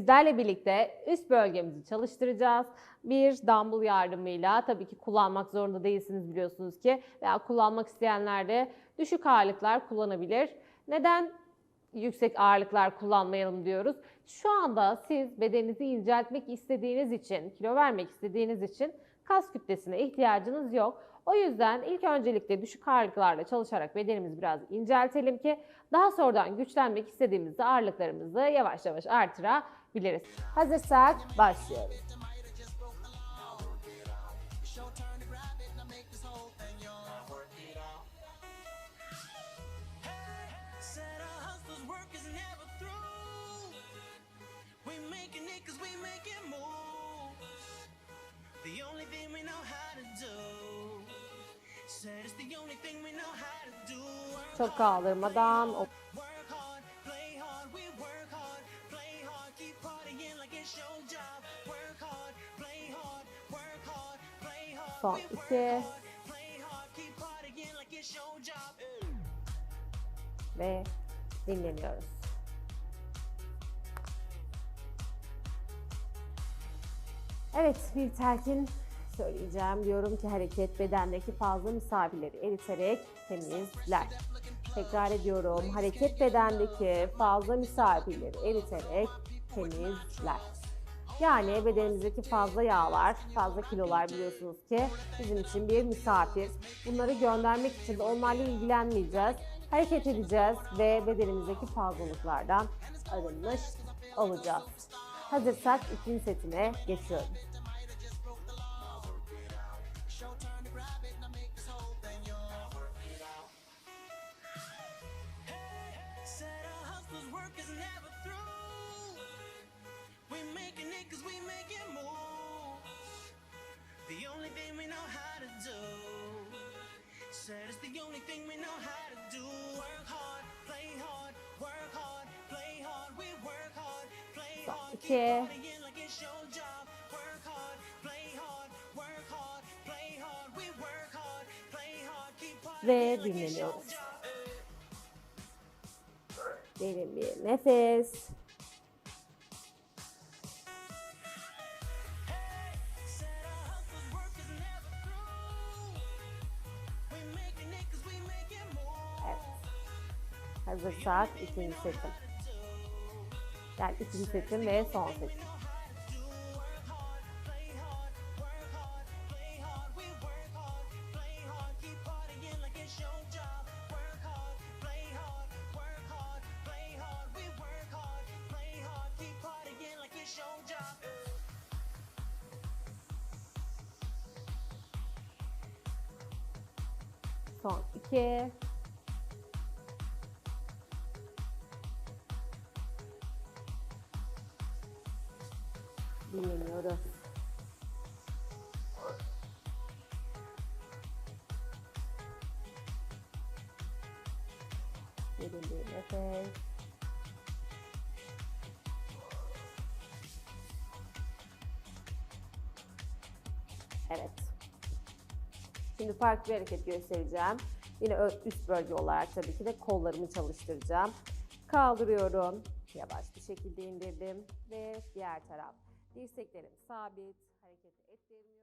sizlerle birlikte üst bölgemizi çalıştıracağız. Bir dumbbell yardımıyla tabii ki kullanmak zorunda değilsiniz biliyorsunuz ki veya kullanmak isteyenler de düşük ağırlıklar kullanabilir. Neden yüksek ağırlıklar kullanmayalım diyoruz? Şu anda siz bedeninizi inceltmek istediğiniz için, kilo vermek istediğiniz için kas kütlesine ihtiyacınız yok. O yüzden ilk öncelikle düşük ağırlıklarla çalışarak bedenimizi biraz inceltelim ki daha sonradan güçlenmek istediğimizde ağırlıklarımızı yavaş yavaş artırabiliriz. Hazırsak başlıyoruz. Partying like it's your job. ve dinleniyoruz. Evet bir telkin söyleyeceğim. Diyorum ki hareket bedendeki fazla misafirleri eriterek temizler. Tekrar ediyorum. Hareket bedendeki fazla misafirleri eriterek temizler. Yani bedenimizdeki fazla yağlar, fazla kilolar biliyorsunuz ki bizim için bir misafir. Bunları göndermek için de onlarla ilgilenmeyeceğiz. Hareket edeceğiz ve bedenimizdeki fazlalıklardan arınmış olacağız. Hazırsak ikinci setine geçiyorum. The only thing we know how to do. Said it's the only thing we know how to do. Work hard, play hard, work hard, play hard. We work hard, play hard, keep like it's your job. Work hard, play hard, work hard, play hard. We work hard, play hard, keep like it's your job. Making moves. Evet. Hazırsak ikinci setim. Yani ikinci setim ve son setim. Son iki. Dinleniyoruz. Derin bir nefes. Evet. Şimdi farklı bir hareket göstereceğim. Yine üst bölge olarak tabii ki de kollarımı çalıştıracağım. Kaldırıyorum. Yavaş bir şekilde indirdim. Ve diğer taraf. Dirseklerim sabit. Hareket ettirmiyorum.